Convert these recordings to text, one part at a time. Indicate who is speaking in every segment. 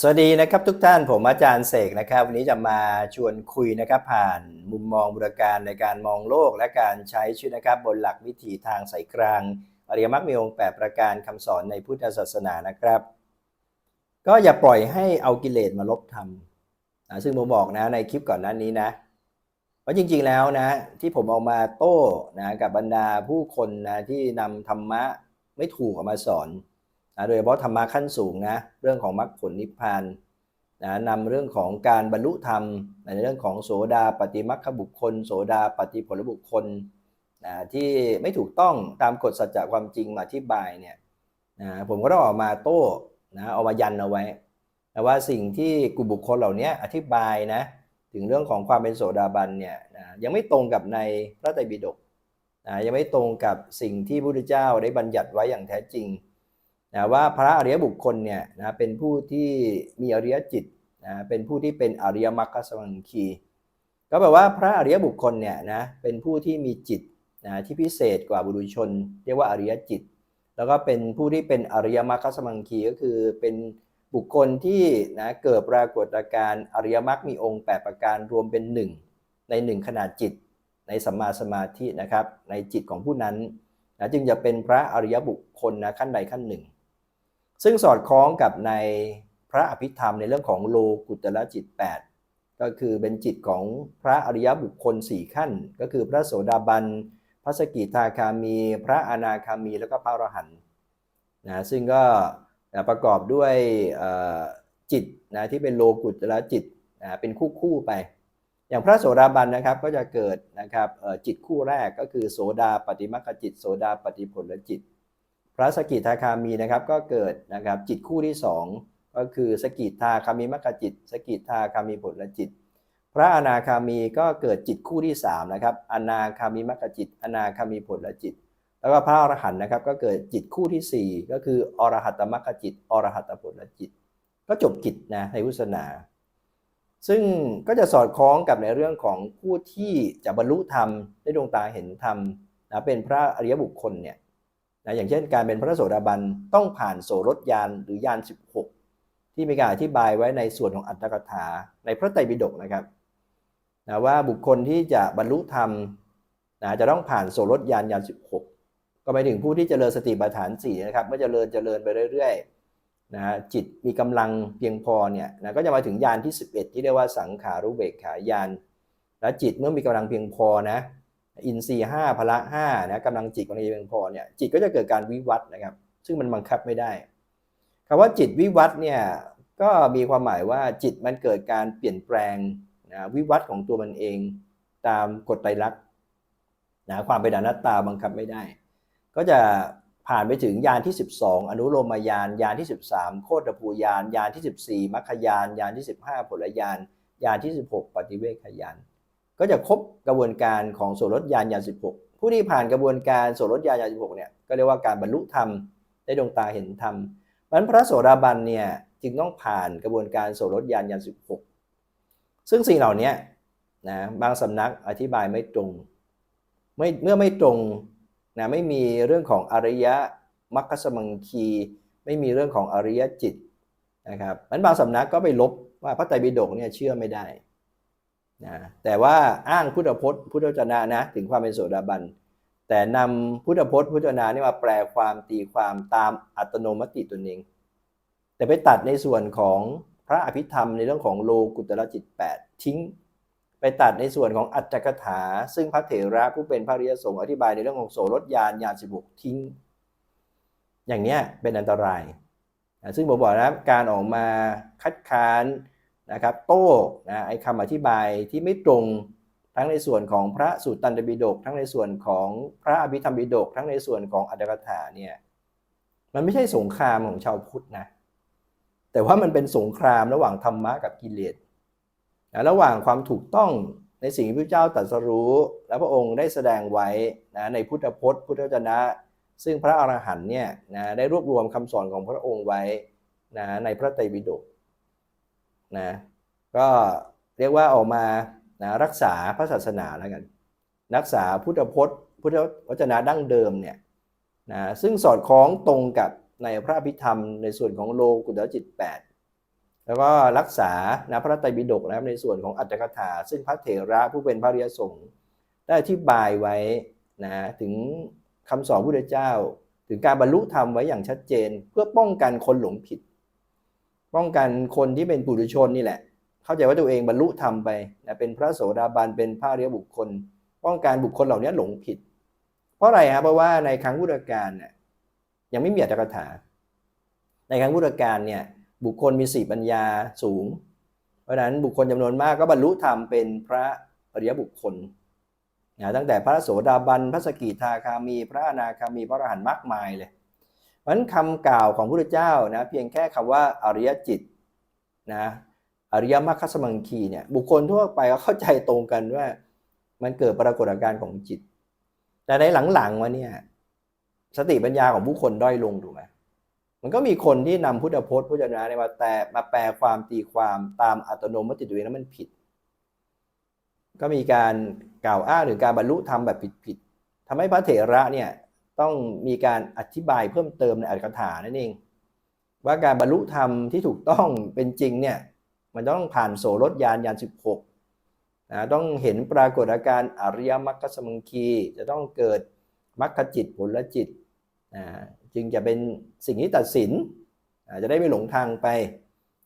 Speaker 1: สวัสดีนะครับทุกท่านผมอาจารย์เสกนะครับ วันนี้จะมาชวนคุยนะครับผ่านมุมมองบุรการในการมองโลกและการใช้ชีวิตนะครับ บนหลักวิถีทางสายกลางอริยมรรคมีองค์แปประการคำสอนในพุทธศาสนานะครับ ก็อย่าปล่อยให้เอากิเลสมาลบธรรมอ่าซึ่งผมบอกนะในคลิปก่อนหน้านี้นะเพราะจริงๆแล้วนะที่ผมออกมาโต้นะกับบรรดาผู้คนนะที่นำธรรมะไม่ถูกออกมาสอน นะโดยเฉพาะธรรมะขั้นสูงนะเรื่องของมรรคผลนิพพานนะนำเรื่องของการบรรลุธรรมในเรื่องของโสดาปฏิมรรคบุคคล โสดาปฏิผลบุคคลนะที่ไม่ถูกต้องตามกฎสัจจะความจริงมาอธิบายเนี่ยนะผมก็ต้องออกมาโต้นะเอามายันเอาไว้แต่ว่าสิ่งที่กลุ่มบุคคลเหล่านี้อธิบายนะถึงเรื่องของความเป็นโสดาบันเนี่ยนะยังไม่ตรงกับในพระไตรปิฎกนะยังไม่ตรงกับสิ่งที่พระพุทธเจ้าได้บัญญัติไว้อย่างแท้จริง นะว่าพระอริยบุคคลเนี่ยนะเป็นผู้ที่มีอริยจิตนะเป็นผู้ที่เป็นอริยมรรคสมังคี ก็แปลว่าพระอริยบุคคลเนี่ยนะเป็นผู้ที่มีจิตนะที่พิเศษกว่าบุรุษชน เรียกว่าอริยจิต แล้วก็เป็นผู้ที่เป็นอริยมรรคสมังคีก็คือเป็นบุคคลที่นะเกิดปรากฏอาการอริยมรรคมีองค์ 8 ประการรวมเป็นหนึ่งในหนึ่งขนาดจิต ในสัมมาสมาธินะครับในจิตของผู้นั้นนะจึงจะเป็นพระอริยบุคคลนะขั้นใดขั้นหนึ่ง ซึ่งสอดคล้องกับในพระอภิธรรมในเรื่องของโลกุตละจิต 8 ก็คือเป็นจิตของพระอริยบุคคล 4 ขั้น ก็คือพระโสดาบัน พระสกิทาคามี พระอนาคามี แล้วก็พระอรหันต์นะซึ่งก็ประกอบด้วยจิตนะที่เป็นโลกุตละจิตนะเป็นคู่คู่ไป อย่างพระโสดาบันนะครับก็จะเกิดนะครับจิตคู่แรกก็คือโสดาปฏิมัคจิต โสดาปฏิผลจิต พระสกิทาคามีนะครับก็เกิดนะครับจิตคู่ที่ 2 ก็คือสกิทาคามีมัคคจิต สกิทาคามีผลจิต พระอนาคามีก็เกิดจิตคู่ที่3นะครับอนาคามีมัคคจิต อนาคามีผลจิต แล้วก็พระอรหันต์นะครับก็เกิดจิตคู่ที่ 4 ก็คืออรหัตมัคคจิตอรหัตผลจิต ก็จบกิจนะในพุทธศาสนาซึ่งก็จะสอดคล้องกับในเรื่องของผู้ที่จะบรรลุธรรมได้ดวงตาเห็นธรรมนะเป็นพระอริยบุคคลเนี่ย นะอย่างเช่นการเป็นพระโสดาบันต้องผ่านโสรถยานหรือยาน 16 ที่มีการอธิบายไว้ในส่วนของอัตถกถาในพระไตรปิฎกนะครับนะว่าบุคคลที่จะบรรลุธรรมนะจะต้องผ่านโสรถยานยาน 16 ก็หมาถึงผู้ที่จเจริญสติปัฏฐาน4นะครับเมื่อเจริญเจริญไปเรื่อยๆนะจิตมีกำลังเพียงพอเนี่ยนะก็จะมาถึงยานที่ 11 ที่เรียกว่าสังขารุเบกขายาน และจิตเมื่อมีกำลังเพียงพอนะ อินทรีย์ห้าพละห้านะกำลังจิตกำลังเพียงพอเนี่ยจิตก็จะเกิดการวิวัฒน์นะครับ ซึ่งมันบังคับไม่ได้คำว่าจิตวิวัฒเนี่ยก็มีความหมายว่าจิตมันเกิดการเปลี่ยนแปลงนะวิวัฒของตัวมันเองตามกฎไตรลักษณ์นะความเป็นอนัตตาบังคับไม่ได้ ก็จะผ่านไปถึงยานที่ 12 อนุโลมยานยานที่ 13 โคตรภูยานยานที่ 14 มัคคยานยานที่ 15 ผลยานยานที่ 16 ปฏิเวคยาน ก็จะครบกระบวนการของโสรถยานยาน16 ผู้ที่ผ่านกระบวนการโสรถยานยาน16เนี่ยก็เรียกว่าการบรรลุธรรมได้ดวงตาเห็นธรรมมันพระโสดาบันเนี่ยจึงต้องผ่านกระบวนการโสรถยานยาน16 ซึ่งสิ่งเหล่านี้นะบางสำนักอธิบายไม่ตรงไม่เมื่อไม่ตรงนะไม่มีเรื่องของอริยมรรคสมังคี ไม่มีเรื่องของอริยจิตนะครับมันบางสำนักก็ไปลบว่าพระไตรปิฎกเนี่ยเชื่อไม่ได้ นะแต่ว่าอ้างพุทธพจน์พุทธวจนะนะ ถึงความเป็นโสดาบัน แต่นำพุทธพจน์พุทธวจนะนี่มาแปลความตีความตามอัตโนมัติตนเอง แต่ไปตัดในส่วนของพระอภิธรรมในเรื่องของโลกุตระจิต 8 ทิ้ง ไปตัดในส่วนของอัตถกถา ซึ่งพระเถระผู้เป็นพระริยสงฆ์อธิบายในเรื่องของโสรถยานยานสิบุกทิ้ง อย่างเนี้ยเป็นอันตราย ซึ่งผมบอกนะการออกมาคัดค้าน นะครับโต้นะไอ้คำอธิบายที่ไม่ตรงทั้งในส่วนของพระสูตรตันตบิดก ทั้งในส่วนของพระอภิธรรมบิดก ทั้งในส่วนของอัตถกถาเนี่ยมันไม่ใช่สงครามของชาวพุทธนะแต่ว่ามันเป็นสงครามระหว่างธรรมะกับกิเลสนะระหว่างความถูกต้องในสิ่งที่พระเจ้าตรัสรู้ และพระองค์ได้แสดงไว้นะในพุทธพจน์ พุทธจนะ ซึ่งพระอรหันต์เนี่ยนะได้รวบรวมคำสอนของพระองค์ไว้นะในพระไตรปิฎก นะก็เรียกว่าออกมานะรักษาพระศาสนาแล้วกัน รักษาพุทธพจน์ พุทธวจนะดั้งเดิมเนี่ยนะซึ่งสอดคล้องตรงกับในพระพิธรรมในส่วนของโลกุตจิต 8 แล้วก็รักษานะพระไตรปิฎกนะครับในส่วนของอัตถกถา ซึ่งพระเถระผู้เป็นพระริยสงฆ์ได้อธิบายไว้นะถึงคำสอนพระพุทธเจ้า ถึงการบรรลุธรรมไว้อย่างชัดเจน เพื่อป้องกันคนหลงผิด ป้องกันคนที่เป็นปุถุชนนี่แหละ เข้าใจว่าตัวเองบรรลุธรรมไปนะเป็นพระโสดาบันเป็นพระอริยบุคคล ป้องกันบุคคลเหล่านี้หลงผิด เพราะอะไรครับเพราะว่าในครั้งพุทธกาลเนี่ยยังไม่มีอัตถกถา ในครั้งพุทธกาลเนี่ยบุคคลมีสี่ปัญญาสูง เพราะฉะนั้นบุคคลจำนวนมากก็บรรลุธรรมเป็นพระอริยบุคคลนะตั้งแต่พระโสดาบันพระสกิทาคามี พระอนาคามีพระอรหันต์มากมายเลย เพราะนั้นคำกล่าวของพระพุทธเจ้านะเพียงแค่คำว่าอริยจิตนะอริยมรรคสมังคีเนี่ยบุคคลทั่วไปก็เข้าใจตรงกันว่า มันเกิดปรากฏอาการของจิต แต่ในหลังๆมาเนี่ยสติปัญญาของผู้คนด้อยลงถูกไหมมันก็มีคนที่นำพุทธพจน์พุทธนาเนี่ยมาแต่มาแปลความตีความตามอัตโนมัติตัวเองแล้วมันผิด ก็มีการกล่าวอ้างถึงการบรรลุธรรมแบบผิดๆทำให้พระเถระเนี่ย ต้องมีการอธิบายเพิ่มเติมในอัตถกถานั่นเอง ว่าการบรรลุธรรมที่ถูกต้องเป็นจริงเนี่ยมันต้องผ่านโสรถยานยาน 16นะต้องเห็นปรากฏอาการอริยมรรคสมังคี จะต้องเกิดมรรคจิตผลจิตนะจึงจะเป็นสิ่งที่ตัดสินอ่าจะได้ไม่หลงทางไป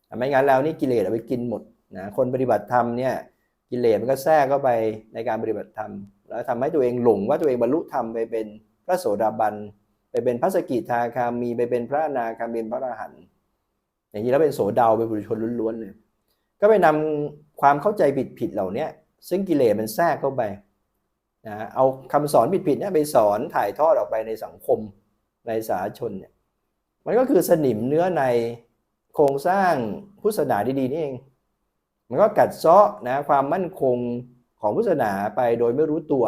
Speaker 1: อ่าไม่งั้นแล้วนี่กิเลสเอาไปกินหมดนะคนปฏิบัติธรรมเนี่ยกิเลสมันก็แทรกเข้าไปในการปฏิบัติธรรม แล้วทำให้ตัวเองหลงว่าตัวเองบรรลุธรรมไปเป็น พระโสดาบัน ไปเป็นพระสกิทาคามีไปเป็นพระนาคามีเป็นพระอรหันต์อย่างนี้แล้วเป็นโสดาเป็นบุรุชนล้วนๆเลยก็ไปนำความเข้าใจผิดๆเหล่านี้ซึ่งกิเลสมันแทรกเข้าไปนะเอาคำสอนผิดๆเนี่ยไปสอนถ่ายทอดออกไปในสังคมในสาชนเนี่ยมันก็คือสนิมเนื้อในโครงสร้างพุทธศาสนาดีๆนี่เอง มันก็กัดเซาะนะความมั่นคงของพุทธศาสนาไปโดยไม่รู้ตัว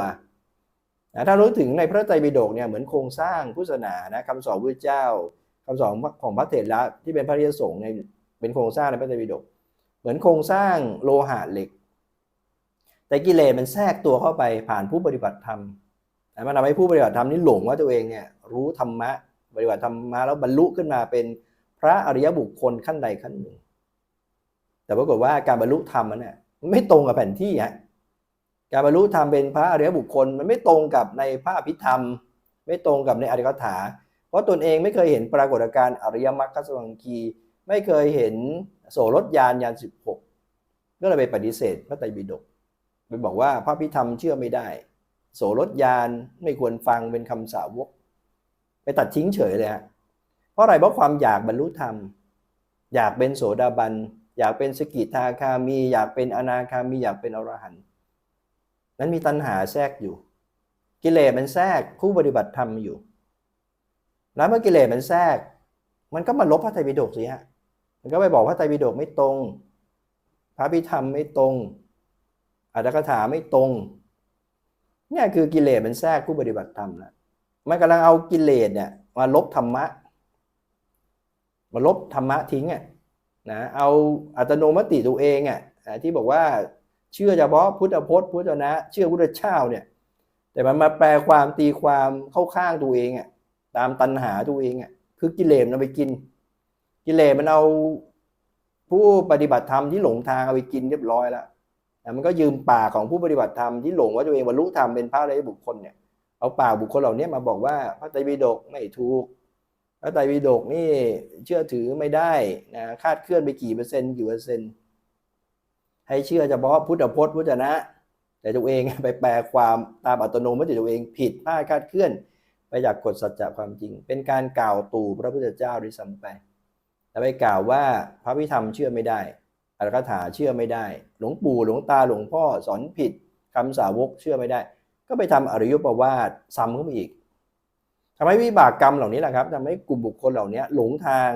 Speaker 1: นะถ้ารู้ถึงในพระไตรปิฎกเนี่ยเหมือนโครงสร้างพุทธศาสนานะคำสอนพระเจ้าคำสอนของพระเถระที่เป็นพระริยสงฆ์ในเป็นโครงสร้างในพระไตรปิฎกเหมือนโครงสร้างโลหะเหล็ก แต่กิเลสมันแทรกตัวเข้าไปผ่านผู้ปฏิบัติธรรมมันทำให้ผู้ปฏิบัติธรรมนี่หลงว่าตัวเองเนี่ยรู้ธรรมะปฏิบัติธรรมมาแล้วบรรลุขึ้นมาเป็นพระอริยบุคคลขั้นใดขั้นหนึ่ง แต่ปรากฏว่าการบรรลุธรรมมันเนี่ยไม่ตรงกับแผนที่ฮะ การบรรลุธรรมเป็นพระอริยบุคคล มันไม่ตรงกับในพระอภิธรรม ไม่ตรงกับในอริยคถา เพราะตนเองไม่เคยเห็นปรากฏการณ์อริยมรรคสวังคีไม่เคยเห็นโสรถยานยานสิบหกก็เลยไปปฏิเสธพระไตรปิฎกไปบอกว่าพระพิธรรมเชื่อไม่ได้ โสรถยานไม่ควรฟังเป็นคำสาวก ไปตัดทิ้งเฉยเลยฮะเพราะอะไรเพราะความอยากบรรลุธรรม อยากเป็นโสดาบัน อยากเป็นสกิทาคามี อยากเป็นอนาคามีอยากเป็นอรหันต์ นั้นมีตัณหาแทรกอยู่ กิเลสมันแทรกผู้ปฏิบัติธรรมอยู่ แล้วเมื่อกิเลสมันแทรก มันก็มาลบพระไตรปิฎกสิฮะมันก็ไปบอกว่าไตรปิฎกไม่ตรง พระพิธรรมไม่ตรงอัตถกถาไม่ตรงเนี่ยคือกิเลสมันแทรกผู้ปฏิบัติธรรมนะมันกำลังเอากิเลสเนี่ยมาลบธรรมะ มาลบธรรมะทิ้งอะนะเอาอัตโนมัติตัวเองอะที่บอกว่า เชื่อเฉพาะพุทธพจน์พุทธนะ เชื่อพุทธเจ้าเนี่ย แต่มันมาแปลความตีความเข้าข้างตัวเองอะตามตัณหาตัวเองอะคือกิเลสมันไปกิน กิเลสมันเอาผู้ปฏิบัติธรรมที่หลงทางเอาไปกินเรียบร้อยแล้วมันก็ยืมปากของผู้ปฏิบัติธรรมที่หลงว่าตัวเองบรรลุธรรมเป็นพระอริยบุคคลเนี่ยเอาปากบุคคลเหล่านี้มาบอกว่าพระไตรปิฎกไม่ถูกพระไตรปิฎกนี่เชื่อถือไม่ได้นะคาดเคลื่อนไปกี่เปอร์เซ็นต์กี่เปอร์เซ็นต์ ให้เชื่อเฉพาะพุทธพจน์พุทธนะ แต่ตัวเองไปแปลความตามอัตโนมัติตัวเองผิดพลาดคาดเคลื่อน ไปจากกฎสัจจะความจริง เป็นการกล่าวตู่พระพุทธเจ้าด้วยซ้ำไปแต่ไปกล่าวว่าพระพิธรรมเชื่อไม่ได้อัตถกถาเชื่อไม่ได้ หลวงปู่หลวงตาหลวงพ่อสอนผิดคำสาวกเชื่อไม่ได้ ก็ไปทำอริยประวาทซ้ำเข้าไปอีกทำให้วิบากกรรมเหล่านี้แหละครับทำให้กลุ่มบุคคลเหล่านี้หลงทาง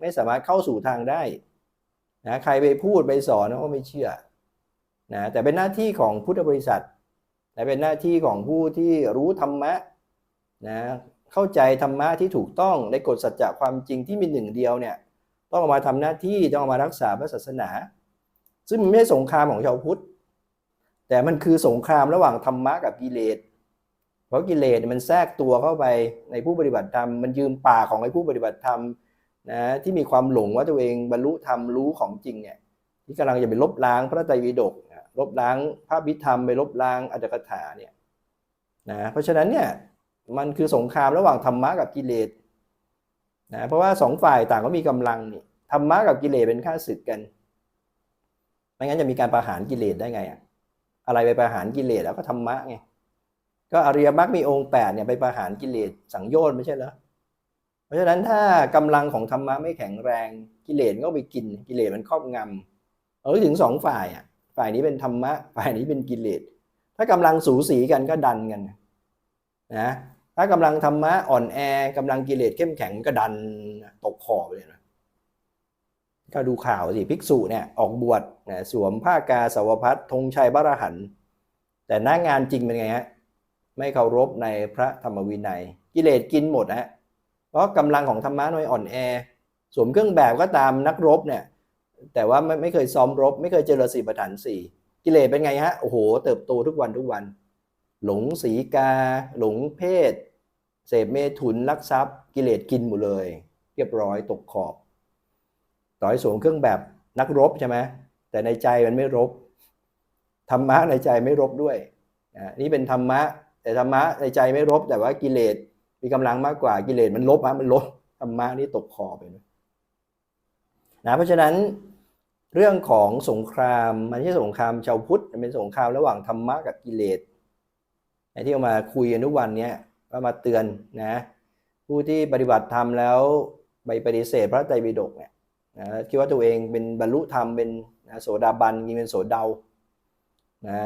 Speaker 1: ไม่สามารถเข้าสู่ทางได้ นะใครไปพูดไปสอนก็ไม่เชื่อนะแต่เป็นหน้าที่ของพุทธบริษัทและเป็นหน้าที่ของผู้ที่รู้ธรรมะนะเข้าใจธรรมะที่ถูกต้องในกฎสัจจะความจริงที่มีหนึ่งเดียวเนี่ยต้องออกมาทำหน้าที่ต้องออกมารักษาพระศาสนา ซึ่งมันไม่ใช่สงครามของชาวพุทธ แต่มันคือสงครามระหว่างธรรมะกับกิเลสเพราะกิเลสมันแทรกตัวเข้าไปในผู้ปฏิบัติธรรมมันยืมป่าของไอ้ผู้ปฏิบัติธรรม นะที่มีความหลงว่าตัวเองบรรลุธรรมรู้ของจริงเนี่ยที่กำลังจะไปลบล้างพระไตรปิฎกลบล้างพระพิธรรมไปลบล้างอัตถกถาเนี่ยนะเพราะฉะนั้นเนี่ยมันคือสงครามระหว่างธรรมะกับกิเลสนะเพราะว่าสองฝ่ายต่างก็มีกำลังนี่ธรรมะกับกิเลสเป็นข้าศึกกันไม่งั้นจะมีการประหารกิเลสได้ไงอะอะไรไปประหารกิเลสแล้วก็ธรรมะไงก็อริยมรรคมีองค์แปดเนี่ยไปประหารกิเลสสังโยชน์ไม่ใช่เหรอ เพราะฉะนั้นถ้ากำลังของธรรมะไม่แข็งแรงกิเลสก็ไปกินกิเลสมันครอบงำเออถึงสองฝ่ายอะฝ่ายนี้เป็นธรรมะ ฝ่ายนี้เป็นกิเลสถ้ากำลังสูสีกันก็ดันกันนะถ้ากำลังธรรมะอ่อนแอกำลังกิเลสเข้มแข็งก็ดันตกขอบเลยนะก็ดูข่าวสิภิกษุเนี่ยออกบวชนะสวมผ้ากาสาวพัดธงชัยพรหันแต่หน้างานจริงเป็นไงฮะไม่เคารพในพระธรรมวินัย กิเลสกินหมดนะ ราะกำลังของธรรมะน้อยอ่อนแอสวมเครื่องแบบก็ตามนักรบเนี่ย แต่ว่าไม่ไม่เคยซ้อมรบ ไม่เคยเจริญสีประฐานสี่กิเลสเป็นไงฮะโอ้โห เติบโตทุกวันทุกวัน หลงสีกา หลงเพศ เสพเมถุนลักทรัพย์ กิเลสกินหมดเลย เรียบร้อยตกขอบ ต่อให้สวมเครื่องแบบนักรบใช่ไหมแต่ในใจมันไม่รบธรรมะในใจไม่รบด้วยอ่านี่เป็นธรรมะ แต่ธรรมะในใจไม่รบแต่ว่ากิเลส มีกำลังมากกว่ากิเลสมันลบฮะมันลบธรรมะนี่ตกคอไปนะนะเพราะฉะนั้นเรื่องของสงครามมันไม่ใช่สงครามชาวพุทธมันเป็นสงครามระหว่างธรรมะกับกิเลสไอ้ที่เอามาคุยกันทุกวันเนี้ยก็มาเตือนนะผู้ที่ปฏิบัติธรรมแล้วไปปฏิเสธพระไตรปิฎกเนี่ยนะคิดว่าตัวเองเป็นบรรลุธรรมเป็นนะโสดาบันจริงเป็นโสเดานะ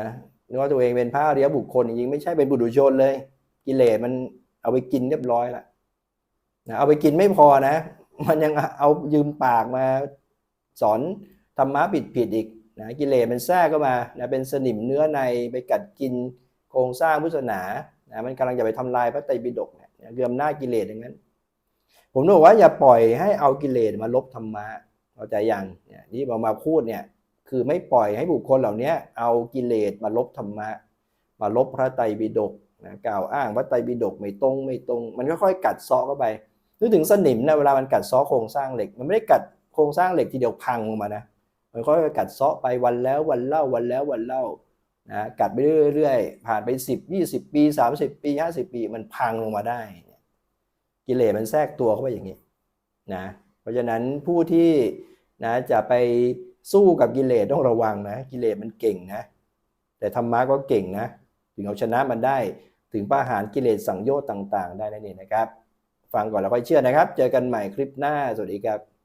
Speaker 1: นึกว่าตัวเองเป็นพระอริยบุคคลจริงไม่ใช่เป็นบุตุชนเลย กิเลสมัน เอาไปกินเรียบร้อยละนะเอาไปกินไม่พอนะ มันยังเอายืมปากมาสอนธรรมะผิดๆอีกนะกิเลสมันแทรกเข้ามานะเป็นสนิมเนื้อในไปกัดกินโครงสร้างพุทธศาสนานะมันกำลังจะไปทำลายพระไตรปิฎกเนี่ยนะคืออำนากิเลสอย่างนั้น ผมบอกว่าอย่าปล่อยให้เอากิเลสมาลบธรรมะเข้าใจยังเนี่ยนี่ผมมาพูดเนี่ยคือไม่ปล่อยให้บุคคลเหล่านี้เอากิเลสมาลบธรรมะ มาลบพระไตรปิฎก นะกล่าวอ้างพระไตรปิฎกไม่ตรงไม่ตรง มันค่อยๆกัดซาะเข้าไปนึกถึงสนิมนะเวลามันกัดซาะโครงสร้างเหล็ก มันไม่ได้กัดโครงสร้างเหล็กทีเดียวพังลงมานะมันค่อยๆกัดซาะไปวันแล้ววันเล่าวันแล้ววันเล่านะกัดไปเรื่อยๆ ผ่านไป 10 20 ปี 30 ปี 50 ปีมันพังลงมาได้ กิเลสมันแทรกตัวเข้าไปอย่างนี้นะเพราะฉะนั้นผู้ที่นะจะไปสู้กับกิเลสต้องระวังนะ กิเลสมันเก่งนะ แต่ธรรมะก็เก่งนะ ถึงเอาชนะมันได้ ถึงประหารกิเลสสังโยชน์ต่าง ๆ ได้นั่นเองนะครับ ฟังก่อนแล้วค่อยเชื่อนะครับ เจอกันใหม่คลิปหน้า สวัสดีครับ